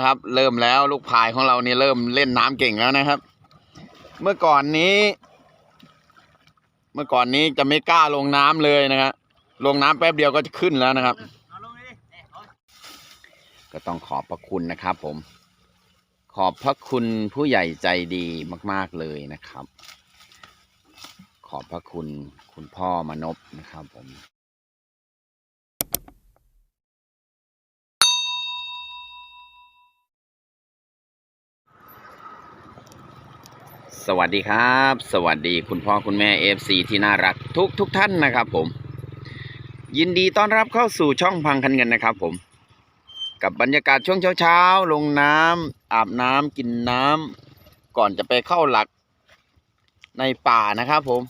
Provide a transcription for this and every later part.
นะครับ เริ่มแล้วลูกพายของเราเนี่ยเริ่มเล่นน้ำเก่งแล้วนะครับ เมื่อก่อนนี้ เมื่อก่อนนี้จะไม่กล้าลงน้ำเลยนะครับลงน้ำแป๊บเดียวก็จะขึ้นแล้วนะครับ ก็ต้องขอบพระคุณนะครับ ผม ขอบพระคุณผู้ใหญ่ใจดีมาก ๆเลยนะครับ ขอบพระคุณคุณพ่อมนพนะครับผม สวัสดีครับ สวัสดีคุณพ่อคุณแม่เอฟซีที่น่ารักทุกทุกท่านนะครับผม ยินดีต้อนรับเข้าสู่ช่องพังคันเงินนะครับผม กับบรรยากาศช่วงเช้าๆ ลงน้ำอาบน้ำกินน้ำก่อนจะไปเข้าหลักในป่านะครับผม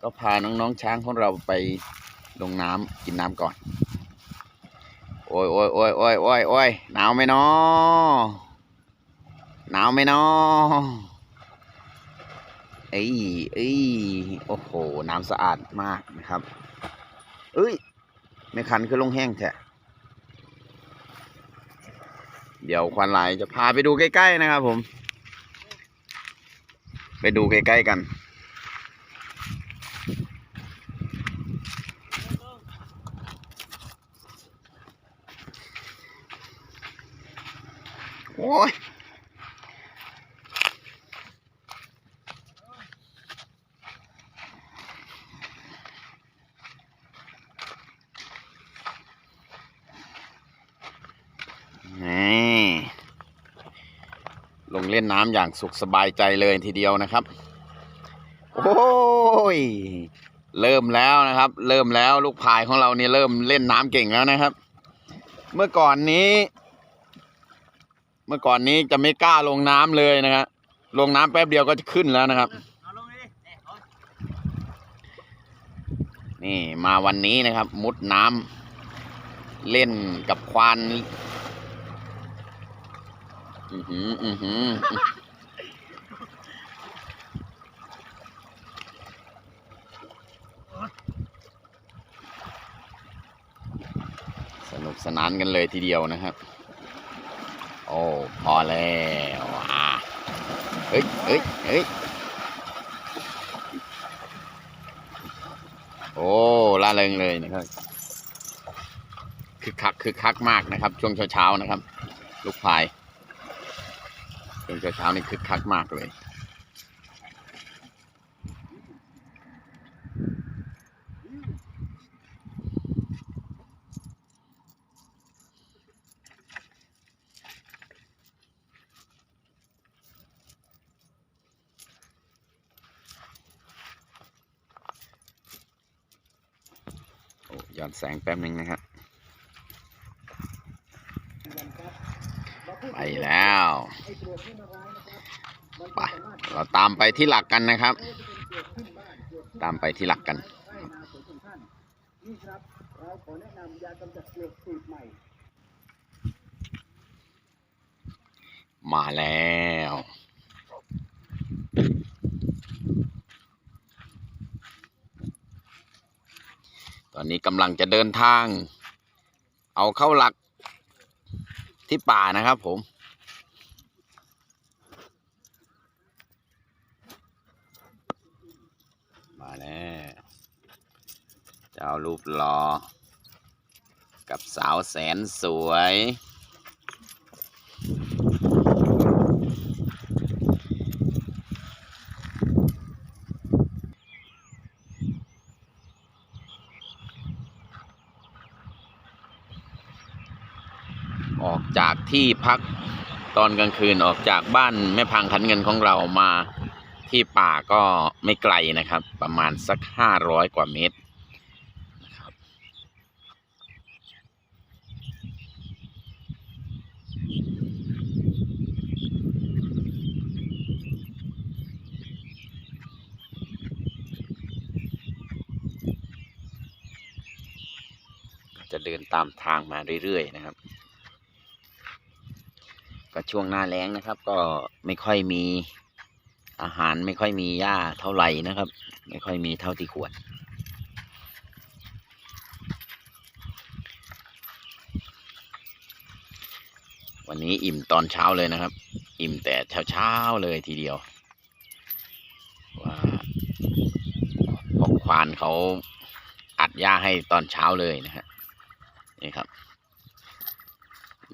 ก็พาน้องๆช้างของเราไปลงน้ำกินน้ำก่อน โอ้ยโอ้ยโอ้ยโอ้ยโอ้ยโอ้ยหนาวไหมเนาะหนาวไหมเนาะ เอ้ยเอ้ยโอ้โห น้ำสะอาดมากนะครับ เอ้ยไม่คันคือลงแห้งแท้เดี๋ยวควันไหลจะพาไปดูใกล้ๆนะครับผม ไปดูใกล้ๆกัน โอ้ย นี่ลงเล่นน้ำอย่างสุขสบายใจเลยทีเดียวนะครับ โอ้ย เริ่มแล้วนะครับ เริ่มแล้วลูกพายของเรานี่เริ่มเล่นน้ำเก่งแล้วนะครับ เมื่อก่อนนี้ เมื่อก่อนนี้จะไม่กล้าลงน้ำเลยนะครับลงน้ำแป๊บเดียวก็จะขึ้นแล้วนะครับ นี่มาวันนี้นะครับ มุดน้ำเล่นกับควาน อือหือ อือหือสนุกสนานกันเลยทีเดียวนะครับ โอ้พอแล้วอะเฮ้ยเฮ้ยเฮ้ยโอ้ล่าเริงเลยนะครับคึกคักคึกคักมากนะครับ ช่วงเช้าๆนะครับ ลูกพาย ช่วงเช้าๆนี่คึกคักมากเลย โอ้ย้อนแสงแป๊บนึงนะครับ ไปแล้ว ไปเราตามไปที่หลักกันนะครับ ตามไปที่หลักกันนี่ครับเราขอแนะนำยากำจัดเกลือกสูตรใหม่ มาแล้วตอนนี้กำลังจะเดินทาง เอาเข้าหลักที่ป่านะครับผม มา แล้วเจ้ารูปหลอกับสาวแสนสวย ออกจากที่พักตอนกลางคืนออกจากบ้านแม่พังขันเงินของเรามาที่ป่าก็ไม่ไกลนะครับ ประมาณสักห้าร้อยกว่าเมตรนะครับจะเดินตามทางมาเรื่อยๆนะครับก็ช่วงหน้าแล้งนะครับ ก็ไม่ค่อยมี อาหารไม่ค่อยมีหญ้าเท่าไหร่นะครับ ไม่ค่อยมีเท่าที่ควรวันนี้อิ่มตอนเช้าเลยนะครับ อิ่มแต่เช้าเช้าๆเลยทีเดียว ว่าพวกควานเขาอัดหญ้าให้ตอนเช้าเลยนะฮะนี่ครับ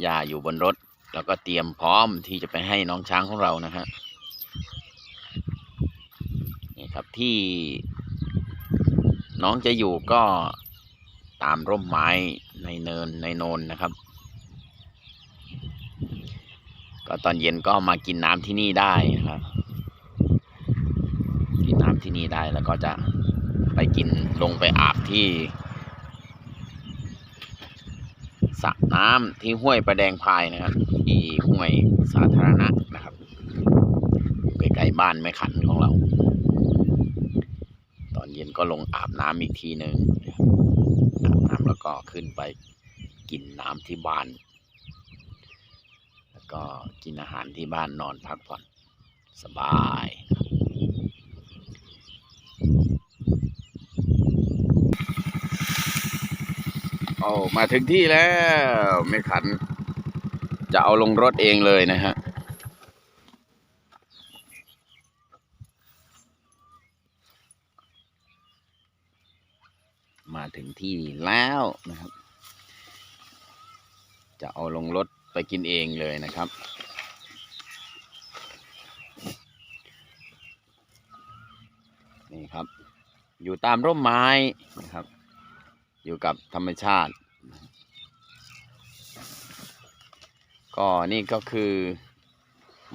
หญ้าอยู่บนรถ แล้วก็เตรียมพร้อมที่จะไปให้น้องช้างของเรานะฮะ ครับที่ น้องจะอยู่ก็ตามร่มไม้ในเนินในโนนนะครับ ก็ตอนเย็นก็มากินน้ำที่นี่ได้นะครับกินน้ำที่นี่ได้แล้วก็จะไปกินลงไปอาบที่สระน้ำที่ห้วยประแดงพายนะครับ ที่ห้วยสาธารณะนะครับใกล้ๆบ้านแม่ขันของเรา ตอนเย็น ก็ลงอาบน้ำอีกทีหนึ่งอาบน้ำแล้วก็ขึ้นไปกินน้ำที่บ้าน แล้วก็กินอาหารที่บ้านนอนพักผ่อนสบายโอ้มาถึงที่แล้วไม่ขัน จะเอาลงรถเองเลยนะฮะ มาถึง ที่แล้วนะครับ จะเอาลงรถไปกินเองเลยนะครับ นี่ครับ อยู่ตามร่มไม้นะครับ อยู่กับธรรมชาติ ก็นี่ก็คือ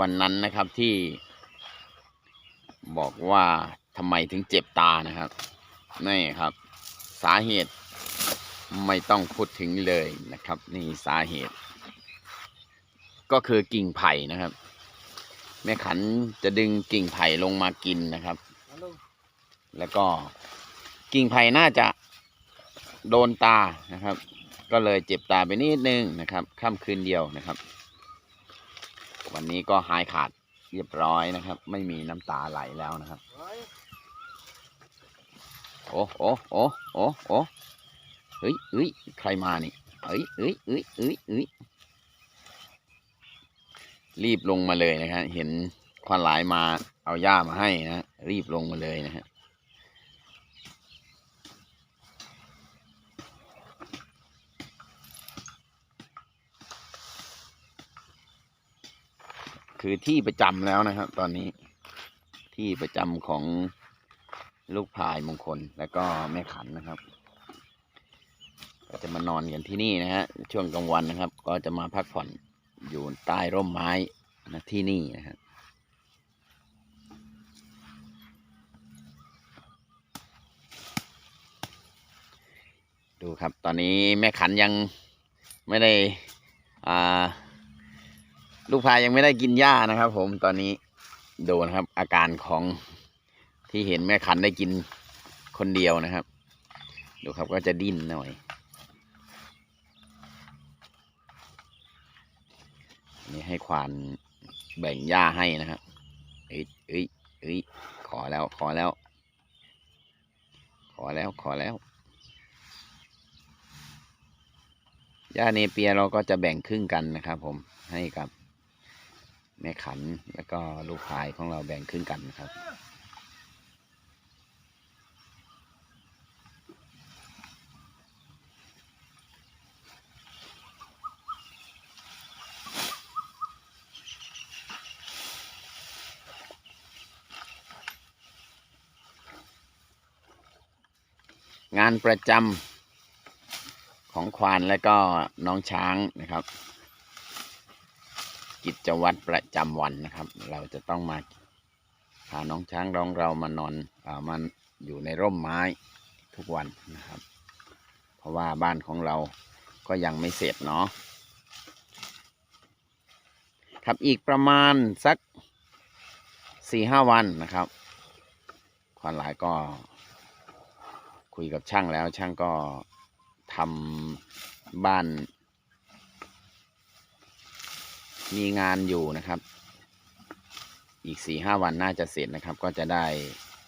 วันนั้นนะครับที่บอกว่าทำไมถึงเจ็บตานะครับ นี่ครับ สาเหตุไม่ต้องพูดถึงเลยนะครับ นี่สาเหตุ ก็คือกิ่งไผ่นะครับ แม่ขันจะดึงกิ่งไผ่ลงมากินนะครับ แล้วก็กิ่งไผ่น่าจะโดนตานะครับ ก็เลยเจ็บตาไปนิดนึงนะครับค่ำคืนเดียวนะครับ วันนี้ก็หายขาดเรียบร้อยนะครับ ไม่มีน้ำตาไหลแล้วนะครับ โอ้โอ้โอ้โอ้โอ้เฮ้ยเฮ้ยใครมานี่เฮ้ยเฮ้ยเฮ้ยเฮ้ยเฮ้ยรีบลงมาเลยนะฮะเห็นควันหลายมาเอาหญ้ามาให้นะรีบลงมาเลยนะฮะคือที่ประจำแล้วนะครับ ตอนนี้ที่ประจำของ ลูกพายมงคลแล้วก็แม่ขันนะครับ ก็จะมานอนกันที่นี่นะฮะช่วงกลางวันนะครับ ก็จะมาพักผ่อนอยู่ใต้ร่มไม้นะที่นี่นะครับดูครับตอนนี้แม่ขันยังไม่ได้อ่าลูกพายยังไม่ได้กินหญ้านะครับ ผมตอนนี้ดูนะครับอาการของ ที่เห็นแม่ขันได้กินคนเดียวนะครับ ดูครับก็จะดิ้นหน่อย นี่ให้ควานแบ่งหญ้าให้นะครับเอ้ยเอ้ยเอ้ยขอแล้วขอแล้ว ขอแล้วขอแล้วหญ้าเนเปียเราก็จะแบ่งครึ่งกันนะครับ ผมให้กับแม่ขันแล้วก็ลูกพายของเราแบ่งครึ่งกันนะครับ งานประจำของควานและก็น้องช้างนะครับ กิจวัตรประจำวันนะครับ เราจะต้องมาพาน้องช้างร้องเรามานอนอามันอยู่ในร่มไม้ทุกวันนะครับ เพราะว่าบ้านของเราก็ยังไม่เสร็จเนาะครับอีกประมาณสักสี่ห้าวันนะครับควานหลายก็ คุยกับช่างแล้วช่างก็ทำบ้าน มีงานอยู่นะครับ อีกสี่ห้าวันน่าจะเสร็จนะครับ ก็จะได้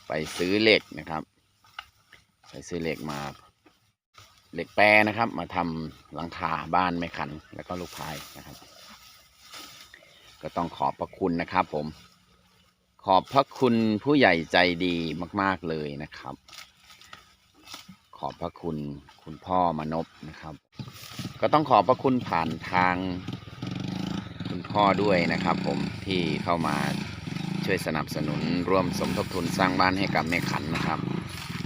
ไปซื้อเหล็กนะครับ ไปซื้อเหล็กมา เหล็กแปรนะครับ มาทำหลังคาบ้านไม่ขัน แล้วก็ลูกพายนะครับ ก็ต้องขอบพระคุณนะครับผม ขอบพระคุณผู้ใหญ่ใจดีมาก ๆเลยนะครับ อบพระคุณคุณพ่อมานพนะครับ ก็ต้องขอบพระคุณผ่านทางคุณพ่อด้วยนะครับ ผมที่เข้ามาช่วยสนับสนุนร่วมสมทบทุนสร้างบ้านให้กับแม่ขันนะครับ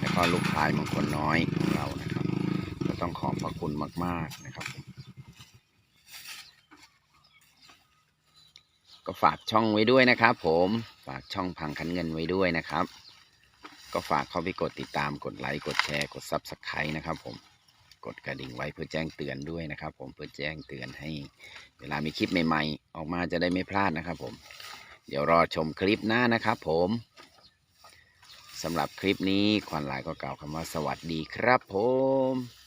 แล้วก็ลูกชายมงคลน้อยของเรานะครับ ก็ต้องขอบพระคุณมาก ๆนะครับ ก็ฝากช่องไว้ด้วยนะครับ ผมฝากช่องพังคันเงินไว้ด้วยนะครับ ก็ฝากเข้าไปกดติดตามกดไลค์กดแชร์กด Subscribe นะครับ ผมกดกระดิ่งไว้เพื่อแจ้งเตือนด้วยนะครับ ผมเพื่อแจ้งเตือนให้ เวลามีคลิปใหม่ๆ ออกมาจะได้ไม่พลาดนะครับ ผม เดี๋ยวรอชมคลิปหน้านะครับ ผมสำหรับคลิปนี้ควันหลายก็กล่าวคำว่าสวัสดีครับผม